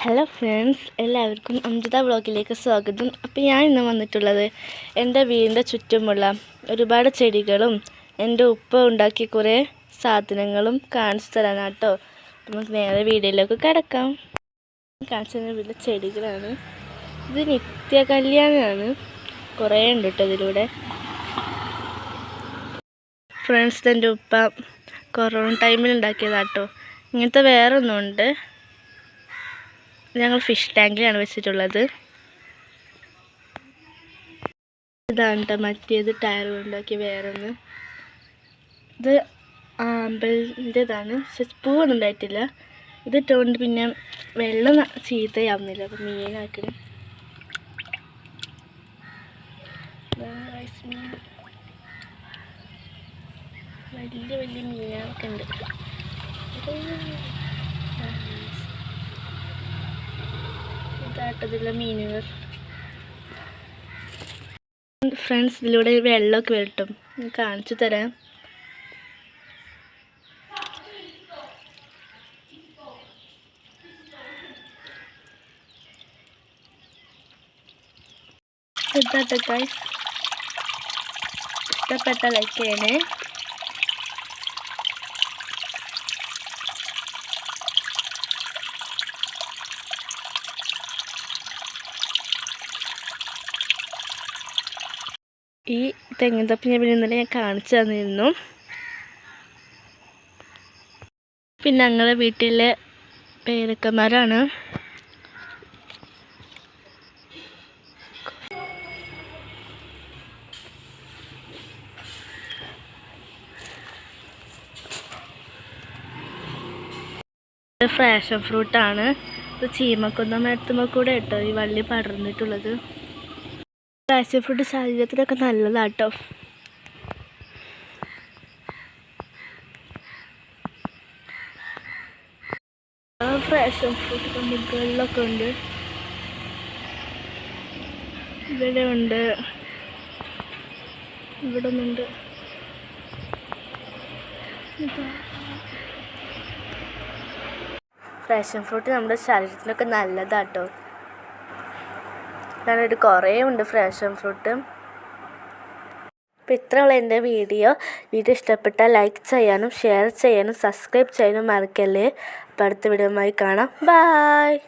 Hello friends എല്ലാവർക്കും അമൃത ബ്ലോഗിലേക്ക് സ്വാഗതം. അപ്പോൾ ഞാൻ ഇന്ന് വന്നിട്ടുള്ളത് എന്റെ വീടിന്റെ ചുറ്റുമുള്ള ഒരുപാട് ചെടികളും എന്റെ ഉപ്പ ഉണ്ടാക്കിയ കുറേ സാധനങ്ങളും കാണിച്ചു തരാനാണ് കേട്ടോ. നമുക്ക് നേരെ വീടിലേക്ക് കിടക്കാം. കാണിച്ചു തരുന്ന വീട്ടിലെ ചെടികളാണ്. ഇത് നിത്യ കല്യാണമാണ് കുറേ ഉണ്ട് കേട്ടോ ഇതിലൂടെ. ഫ്രണ്ട്സ് എന്റെ ഉപ്പ കൊറോണ ടൈമിൽ ഉണ്ടാക്കിയതാട്ടോ ഇങ്ങനത്തെ വേറെ ഒന്നുണ്ട് ഞങ്ങൾ ഫിഷ് ടാങ്കിലാണ് വെച്ചിട്ടുള്ളത്. ഇതാണ് മറ്റേത് ടയർ കൊണ്ടാക്കി വേറെ ഒന്ന് ഇത് ആമ്പലിന്റെതാണ്. പൂവൊന്നും ഉണ്ടായിട്ടില്ല ഇത് ഇട്ടുകൊണ്ട് പിന്നെ വെള്ളം ചീത്തയാവുന്നില്ല. അപ്പം മീനാക്കണം. വലിയ വലിയ മീനൊക്കെ ഉണ്ട്. ഇതാട്ടതിലുള്ള മീനുകൾ. ഫ്രണ്ട്സ് ഇതിലൂടെ വെള്ളമൊക്കെ വരട്ടും. കാണിച്ചു തരാം. ഇഷ്ടപ്പെട്ട ലൈക്ക് ചെയ്യണേ. ഈ തെങ്ങിൻ തപ്പ് ഞാൻ പിന്നെ ഇന്നലെ ഞാൻ കാണിച്ചു തന്നിരുന്നു. പിന്നെ ഞങ്ങളുടെ വീട്ടിലെ പേരക്കന്മാരാണ്. ഫ്രാഷൻ ഫ്രൂട്ടാണ് ഇത് ചീമക്കുന്ന മരത്തുമ്മ കൂടെ കേട്ടോ ഈ വള്ളി പടർന്നിട്ടുള്ളത്. പാഷൻ ഫ്രൂട്ട് ശരീരത്തിനൊക്കെ നല്ലതാട്ടോ. പാഷൻ ഫ്രൂട്ട് മുകളിലൊക്കെ ഉണ്ട്. ഇവിടെ ഉണ്ട്. ഇവിടെ ഒന്നുണ്ട് പാഷൻ ഫ്രൂട്ട് നമ്മുടെ ശരീരത്തിനൊക്കെ നല്ലതാട്ടോ. ഞാനൊരു കുറേ ഉണ്ട് ഫ്രാഷൻ ഫ്രൂട്ട്. അപ്പോൾ ഇത്രയുള്ള എന്റെ വീഡിയോ. വീഡിയോ ഇഷ്ടപ്പെട്ടാൽ ലൈക്ക് ചെയ്യാനും ഷെയർ ചെയ്യാനും സബ്സ്ക്രൈബ് ചെയ്യാനും മറക്കല്ലേ. അപ്പോൾ അടുത്ത വീഡിയോയുമായി കാണാം. ബായ്.